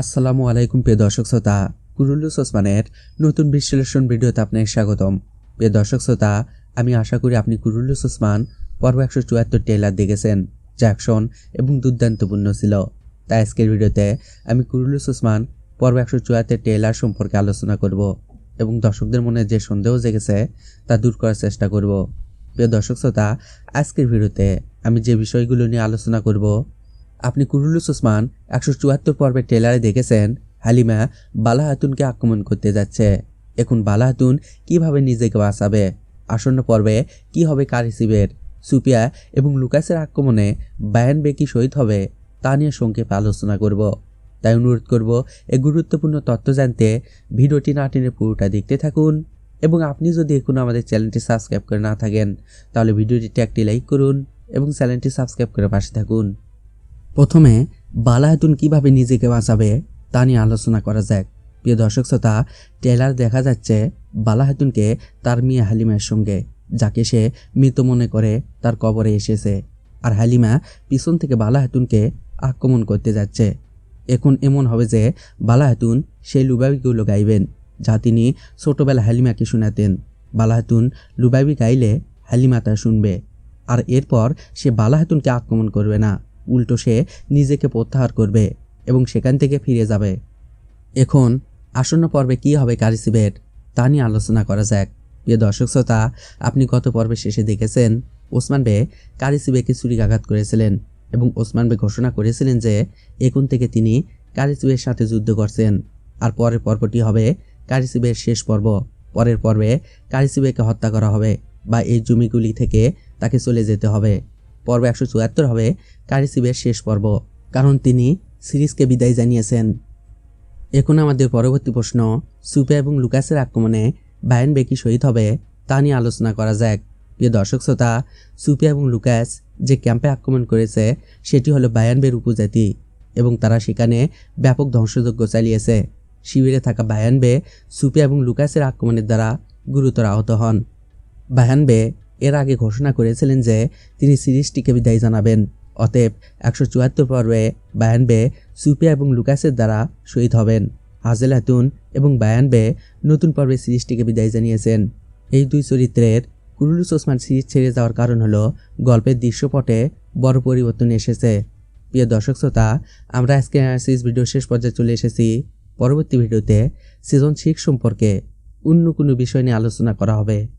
আসসালামু আলাইকুম, প্রিয় দর্শক শ্রোতা। কুরুল্লুস ওসমানের নতুন বিশ্লেষণ ভিডিওতে আপনাকে স্বাগতম। প্রিয় দর্শক শ্রোতা, আমি আশা করি আপনি কুরুল্লুস ওসমান পর্ব একশো চুয়াত্তর ট্রেলার দেখেছেন, যা অ্যাকশন এবং দুর্দান্তপূর্ণ ছিল। তাই আজকের ভিডিওতে আমি কুরুল্লুস ওসমান পর্ব একশো চুয়াত্তর ট্রেলার সম্পর্কে আলোচনা করব এবং দর্শকদের মনে যে সন্দেহ জেগেছে, তা দূর করার চেষ্টা করব। প্রিয় দর্শক শ্রোতা, আজকের ভিডিওতে আমি যে বিষয়গুলো নিয়ে আলোচনা করব আপনি কুরুলুস ওসমান একশো চুয়াত্তর পর্বের ট্রেলারে দেখেছেন হালিমা বালা হাতুনকে আক্রমণ করতে যাচ্ছে। এখন বালা হাতুন কীভাবে নিজেকে বাঁচাবে? আসন্ন পর্বে কি হবে কারিসিবের সুপিয়া এবং লুকাসের আক্রমণে বায়ান বেকি শহীদ হবে, তা নিয়ে সংক্ষেপে আলোচনা করব। তাই অনুরোধ করব এই গুরুত্বপূর্ণ তথ্য জানতে ভিডিওটি না টেনে পুরোটা দেখতে থাকুন এবং আপনি যদি এখনও আমাদের চ্যানেলটি সাবস্ক্রাইব করে না থাকেন, তাহলে ভিডিওটিতে একটি লাইক করুন এবং চ্যানেলটি সাবস্ক্রাইব করে পাশে থাকুন। প্রথমে বালা হাতুন কীভাবে নিজেকে বাঁচাবে, তা নিয়ে আলোচনা করা যাক। প্রিয় দর্শক শ্রোতা, ট্রেলার দেখা যাচ্ছে বালা হাতুনকে তার মেয়ে হালিমার সঙ্গে, যাকে সে মৃত মনে করে তার কবরে এসেছে। আর হালিমা পিছন থেকে বালা হাতুনকে আক্রমণ করতে যাচ্ছে। এখন এমন হবে যে বালা হাতুন সেই লুবাবিগুলো গাইবেন, যা তিনি ছোটোবেলা হালিমাকে শোনাতেন। বালা হাতুন লুবাবি গাইলে হালিমা তা শুনবে, আর এরপর সে বালা হাতুনকে আক্রমণ করবে না। উল্টো সে নিজেকে প্রত্যাহার করবে এবং সেখান থেকে ফিরে যাবে। এখন আসন্ন পর্বে কী হবে কারিসিবের, তা নিয়ে আলোচনা করা যাক। প্রিয় দর্শক শ্রোতা, আপনি গত পর্বে শেষে দেখেছেন ওসমান বে কারিসিবেকে ছুরিকাঘাত করেছিলেন এবং ওসমান বে ঘোষণা করেছিলেন যে এখন থেকে তিনি কারিসিবের সাথে যুদ্ধ করছেন। আর পরের পর্বটি হবে কারিসিবের শেষ পর্ব। পরের পর্বে কারিসিবেকে হত্যা করা হবে বা এই জমিগুলি থেকে তাকে চলে যেতে হবে। পর্ব একশো চুয়াত্তর হবে কারিসিবের শেষ পর্ব, কারণ তিনি সিরিজকে বিদায় জানিয়েছেন। এখন আমাদের পরবর্তী প্রশ্ন, সুপে এবং লুকাসের আক্রমণে বায়ান বেকি শহীদ হবে তা নিয়ে আলোচনা করা যাক। প্রিয় দর্শক শ্রোতা, সুপে এবং লুকাস যে ক্যাম্পে আক্রমণ করেছে, সেটি হলো বায়ানবের উপজাতি এবং তারা সেখানে ব্যাপক ধ্বংসযজ্ঞ চালিয়েছে। শিবিরে থাকা বায়ানবে সুপে এবং লুকাসের আক্রমণের দ্বারা গুরুতর আহত হন। বায়ানবে এর আগে ঘোষণা করেছিলেন যে তিনি সিরিজটিকে বিদায় জানাবেন। অতএব একশো চুয়াত্তর পর্বে বায়ানবে সুপিয়া এবং লুকাসের দ্বারা শহীদ হবেন। হাজেল হাতুন এবং বায়ানবে নতুন পর্বে সিরিজটিকে বিদায় জানিয়েছেন। এই দুই চরিত্রের কুরুলুস ওসমান সিরিজ ছেড়ে যাওয়ার কারণ হলো গল্পের দৃশ্যপটে বড় পরিবর্তন এসেছে। প্রিয় দর্শক শ্রোতা, আমরা আজকে অ্যানালিসিস ভিডিও শেষ পর্যায়ে চলে এসেছি। পরবর্তী ভিডিওতে সিজন সিক্স সম্পর্কে অন্য কোনো বিষয় নিয়ে আলোচনা করা হবে।